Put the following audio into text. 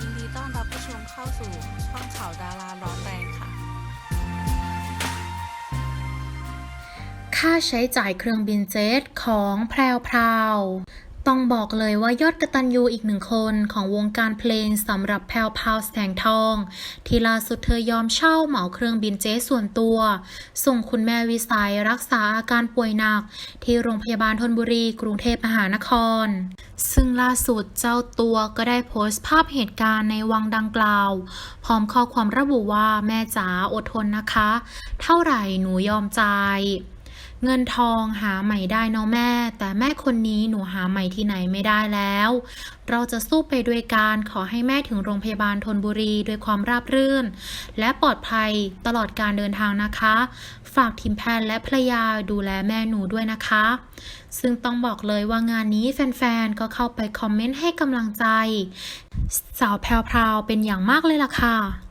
ยินดีต้อนรับผู้ชมเข้าสู่ช่องข่าวดาราร้อนแรงค่ะ ค่าใช้จ่ายเครื่องบินเจ็ตของแพรวพราว ต้องบอกเลยว่ายอดกระตันยูอีกหนึ่งคนของวงการเพลงสำหรับแพรวพาวแสงทอง ที่ล่าสุดเธอยอมเช่าเหมาเครื่องบินเจ็ตส่วนตัว ส่งคุณแม่วิสัยรักษาอาการป่วยหนัก ที่โรงพยาบาลธนบุรี กรุงเทพมหานคร ซึ่งล่าสุดเจ้าตัวก็ได้โพสต์ภาพเหตุการณ์ในวังดังกล่าว พร้อมข้อความระบุว่าแม่จ๋าอดทนนะคะ เท่าไหร่หนูยอมใจ เงินทองหาใหม่ได้เนาะแม่ แต่แม่คนนี้หนูหาใหม่ที่ไหนไม่ได้แล้ว เราจะสู้ไปด้วยการขอให้แม่ถึงโรงพยาบาลธนบุรีด้วยความราบรื่น และปลอดภัยตลอดการเดินทางนะคะ ฝากทีมแพทย์และภรรยาดูแลแม่หนูด้วยนะคะ ซึ่งต้องบอกเลยว่างานนี้แฟนๆก็เข้าไปคอมเมนต์ให้กำลังใจ สาวแพรวๆเป็นอย่างมากเลยล่ะค่ะ